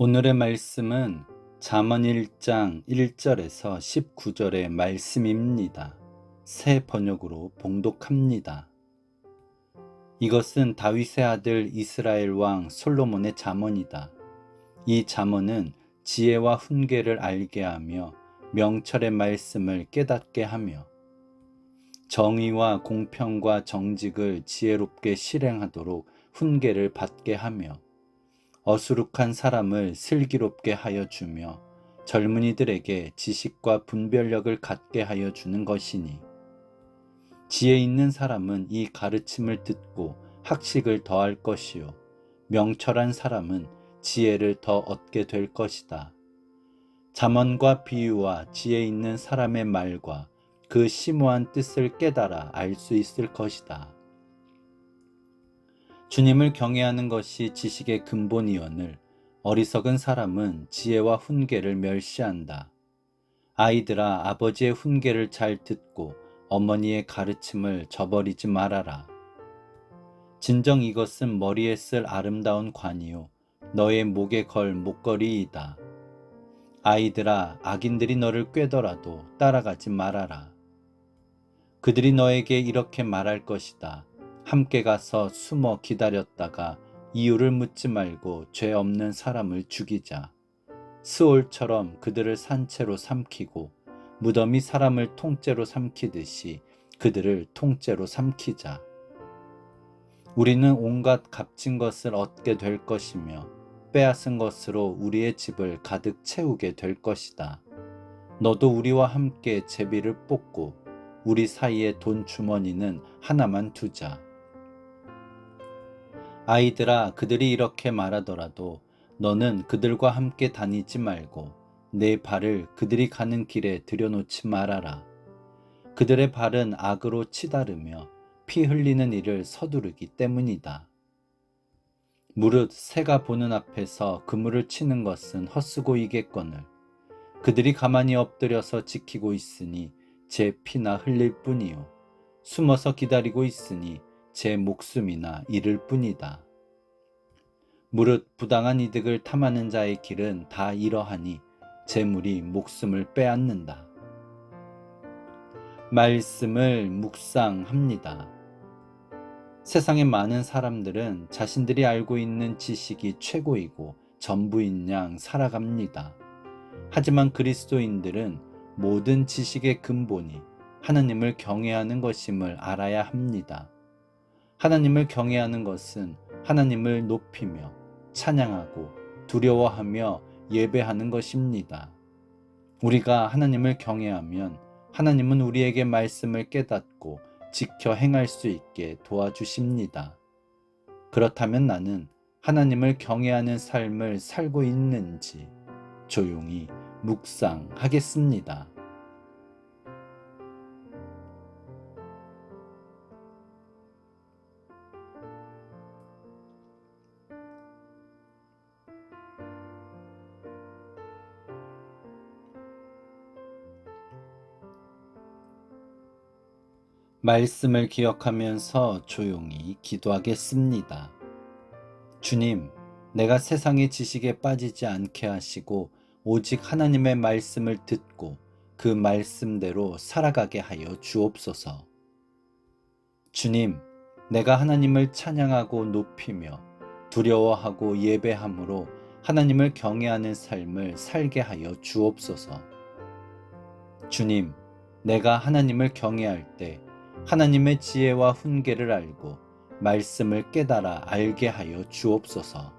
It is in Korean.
오늘의 말씀은 잠언 1장 1절에서 19절의 말씀입니다. 새 번역으로 봉독합니다. 이것은 다윗의 아들 이스라엘 왕 솔로몬의 잠언이다. 이 잠언은 지혜와 훈계를 알게 하며 명철의 말씀을 깨닫게 하며 정의와 공평과 정직을 지혜롭게 실행하도록 훈계를 받게 하며 어수룩한 사람을 슬기롭게 하여 주며 젊은이들에게 지식과 분별력을 갖게 하여 주는 것이니 지혜 있는 사람은 이 가르침을 듣고 학식을 더할 것이요 명철한 사람은 지혜를 더 얻게 될 것이다. 잠언과 비유와 지혜 있는 사람의 말과 그 심오한 뜻을 깨달아 알 수 있을 것이다. 주님을 경외하는 것이 지식의 근본이오늘 어리석은 사람은 지혜와 훈계를 멸시한다. 아이들아 아버지의 훈계를 잘 듣고 어머니의 가르침을 저버리지 말아라. 진정 이것은 머리에 쓸 아름다운 관이요 너의 목에 걸 목걸이이다. 아이들아 악인들이 너를 꿰더라도 따라가지 말아라. 그들이 너에게 이렇게 말할 것이다. 함께 가서 숨어 기다렸다가 이유를 묻지 말고 죄 없는 사람을 죽이자. 스올처럼 그들을 산채로 삼키고 무덤이 사람을 통째로 삼키듯이 그들을 통째로 삼키자. 우리는 온갖 값진 것을 얻게 될 것이며 빼앗은 것으로 우리의 집을 가득 채우게 될 것이다. 너도 우리와 함께 제비를 뽑고 우리 사이의 돈 주머니는 하나만 두자. 아이들아, 그들이 이렇게 말하더라도 너는 그들과 함께 다니지 말고 내 발을 그들이 가는 길에 들여놓지 말아라. 그들의 발은 악으로 치다르며 피 흘리는 일을 서두르기 때문이다. 무릇 새가 보는 앞에서 그물을 치는 것은 헛수고이겠거늘 그들이 가만히 엎드려서 지키고 있으니 제 피나 흘릴 뿐이요 숨어서 기다리고 있으니 제 목숨이나 잃을 뿐이다. 무릇 부당한 이득을 탐하는 자의 길은 다 이러하니 재물이 목숨을 빼앗는다. 말씀을 묵상합니다. 세상의 많은 사람들은 자신들이 알고 있는 지식이 최고이고 전부인 양 살아갑니다. 하지만 그리스도인들은 모든 지식의 근본이 하나님을 경외하는 것임을 알아야 합니다. 하나님을 경외하는 것은 하나님을 높이며 찬양하고 두려워하며 예배하는 것입니다. 우리가 하나님을 경외하면 하나님은 우리에게 말씀을 깨닫고 지켜 행할 수 있게 도와주십니다. 그렇다면 나는 하나님을 경외하는 삶을 살고 있는지 조용히 묵상하겠습니다. 말씀을 기억하면서 조용히 기도하겠습니다. 주님, 내가 세상의 지식에 빠지지 않게 하시고 오직 하나님의 말씀을 듣고 그 말씀대로 살아가게 하여 주옵소서. 주님, 내가 하나님을 찬양하고 높이며 두려워하고 예배함으로 하나님을 경외하는 삶을 살게 하여 주옵소서. 주님, 내가 하나님을 경외할 때 하나님의 지혜와 훈계를 알고 말씀을 깨달아 알게 하여 주옵소서.